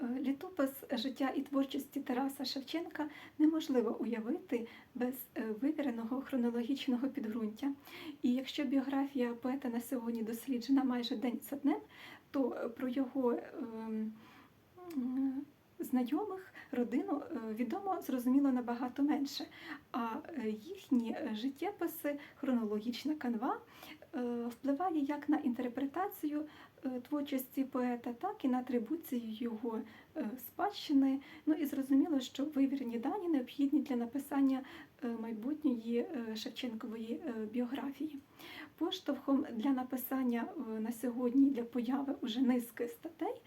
Е, Літопис життя і творчості Тараса Шевченка неможливо уявити без е, вивіреного хронологічного підґрунтя. І якщо біографія поета на сьогодні досліджена майже день за днем, то е, про його ем, знайомих, родину відомо зрозуміло набагато менше. А їхні життєписи, хронологічна канва впливає як на інтерпретацію е, творчості поета, так і на атрибуцію його е, спадщини. Ну і зрозуміло, що вивірені дані необхідні для написання е, майбутньої е, Шевченкової е, біографії. Поштовхом для написання е, на сьогодні для появи уже низки статей,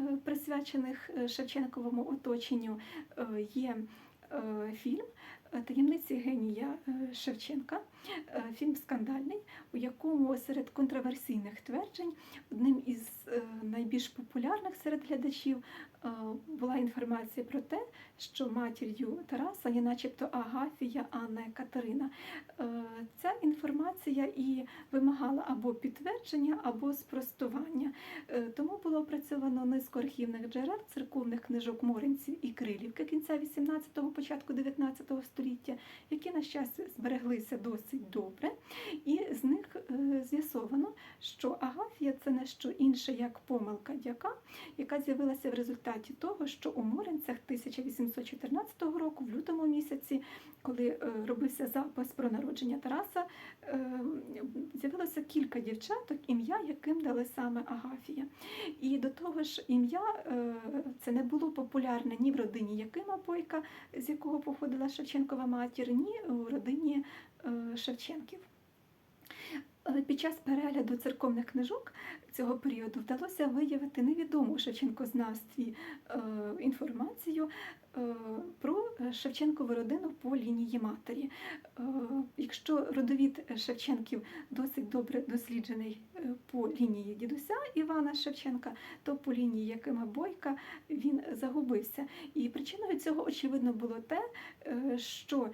е, присвячених е, Шевченковому оточенню, е, є е, фільм е, Таємниці генія е, Шевченка, Е, фільм скандальний, у якому серед контроверсійних тверджень одним із е, найбільш популярних серед глядачів е, була інформація про те, що матір'ю Тараса є начебто Агафія, а не Катерина. Е, Ця інформація і вимагала або підтвердження, або спростування. Е, Тому було опрацьовано низку архівних джерел, церковних книжок Моринців і Крилівки кінця 18-го, початку 19 століття, які, на щастя, збереглися досить добре. І з них е, з'ясовано, що Агафія це не що інше, як помилка дяка, яка з'явилася в результаті того, що у Моренцях 1814 року, в лютому місяці, коли е, робився запис про народження Тараса, е, з'явилося кілька дівчаток, ім'я яким дали саме Агафія. І до того ж, ім'я е, це не було популярне ні в родині Якима Бойка, з якого походила Шевченкова матір, ні у родині е, Шевченків. Під час перегляду церковних книжок цього періоду вдалося виявити невідому Шевченкознавстві е, інформацію про Шевченкову родину по лінії матері. Е, Якщо родовід Шевченків досить добре досліджений е, по лінії дідуся Івана Шевченка, то по лінії Якима Бойка він загубився. І причиною цього очевидно було те, е, що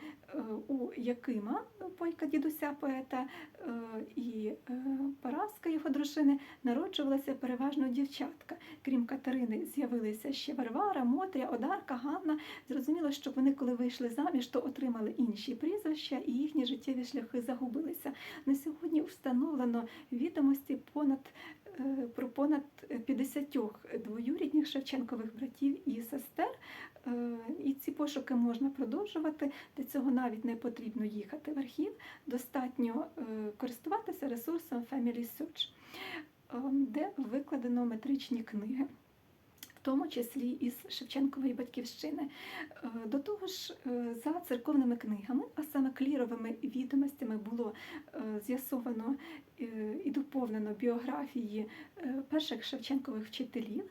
у Якима Бойка дідуся поета і Параска його дружини народжувалася переважно дівчатка. Крім Катерини, з'явилися ще Варвара, Мотря, Одарка, Ганна. Зрозуміло, що вони, коли вийшли заміж, то отримали інші прізвища, і їхні життєві шляхи загубилися. На сьогодні встановлено відомості понад е, про понад 50 двоюрідних Шевченкових братів і сестер. Е, І ці пошуки можна продовжувати. Для цього навіть не потрібно їхати в архів. Достатньо е, користуватися ресурсом Family Search, е, де викладено метричні книги. Тому числі із Шевченкової батьківщини. Е, До того ж, е, за церковними книгами, а саме кліровими відомостями, було е, з'ясовано і доповнено біографії перших Шевченкових вчителів,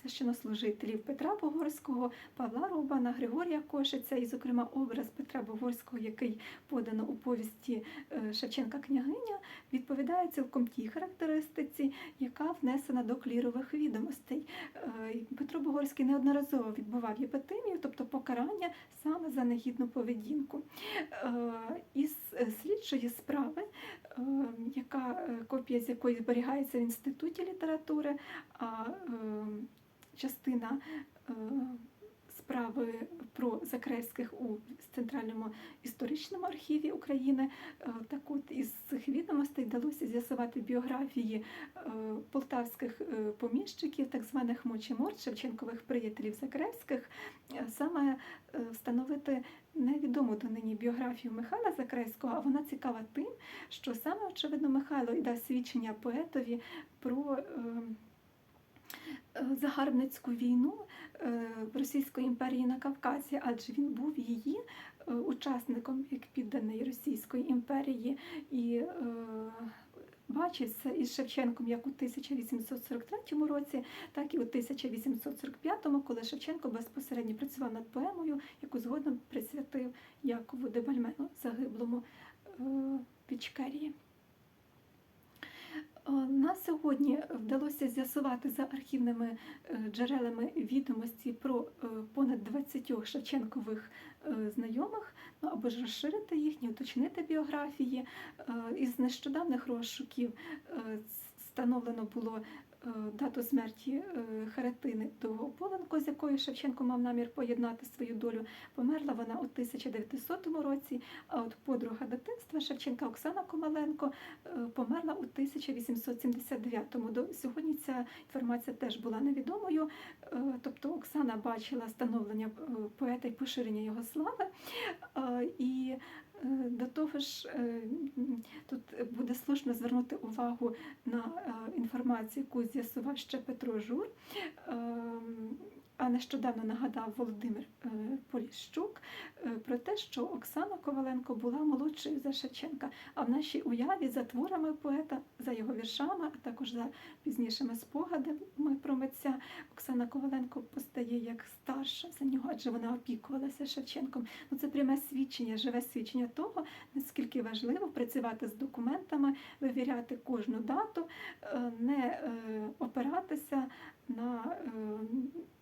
священнослужителів Петра Богорського, Павла Рубана, Григорія Кошиця, і, зокрема, образ Петра Богорського, який подано у повісті е, Шевченка княгиня, відповідає цілком тій характеристиці, яка внесена до клірових відомостей. Е, Петро Богорський неодноразово відбував єпитимію, тобто покарання саме за негідну поведінку. Е, Із слідчої справи, е, яка копія з якої зберігається в інституті літератури, а частина справи про Закревських у Центральному історичному архіві України. Е, Так от із цих відомостей вдалося з'ясувати біографії е, полтавських е, поміщиків, так званих мочеморд, Шевченкових приятелів Закревських, саме встановити невідому донині біографію Михайла Закревського, а вона цікава тим, що саме очевидно Михайло і дасть свідчення поетові про. Е, Загарбницьку війну е, Російської імперії на Кавказі, адже він був її е, учасником як підданий Російської імперії і бачився із Шевченком як у 1843 році, так і у 1845, коли Шевченко безпосередньо працював над поемою, яку згодом присвятив Якову Дебальмену, загиблому в. Е, На сьогодні вдалося з'ясувати за архівними е, джерелами відомості про е, понад 20 Шевченкових знайомих, ну або ж розширити їхні, уточнити біографії. Із нещодавних розшуків встановлено було дату смерті Харатини Довгополенко, з якою Шевченко мав намір поєднати свою долю. Померла вона у 1900 році, а от подруга дитинства Шевченка Оксана Комаленко е, померла у 1879-му. До сьогодні ця інформація теж була невідомою. Е, Тобто Оксана бачила становлення е, поета і поширення його слави. І до того ж, е, тут буде слушно звернути увагу на е, інформацію, яку з'ясував ще Петро Жур. А нещодавно нагадав Володимир е, Поліщук е, про те, що Оксана Коваленко була молодшою за Шевченка. А в нашій уяві за творами поета, за його віршами, а також за пізнішими спогадами про митця, Оксана Коваленко постає як старша за нього, адже вона опікувалася Шевченком. Ну це пряме свідчення, живе свідчення того, наскільки важливо працювати з документами, вивіряти кожну дату, е, не опиратися на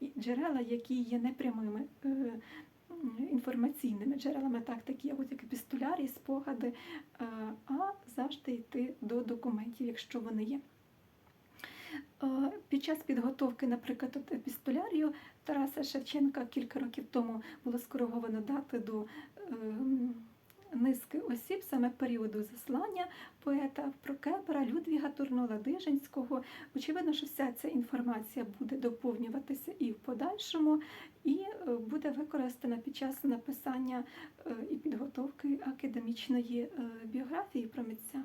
е, джерела, які є непрямими. е, Інформаційними джерелами, так такі як епістолярії, спогади, е, а завжди йти до документів, якщо вони є. Під час підготовки, наприклад, епістолярію Тараса Шевченка кілька років тому було скориговано дати до ем, низки осіб саме періоду заслання поета Прокепера, Людвіга Турнола Дижинського. Очевидно, що вся ця інформація буде доповнюватися і в подальшому, і е, буде використана під час написання е, і підготовки академічної е, біографії про митця.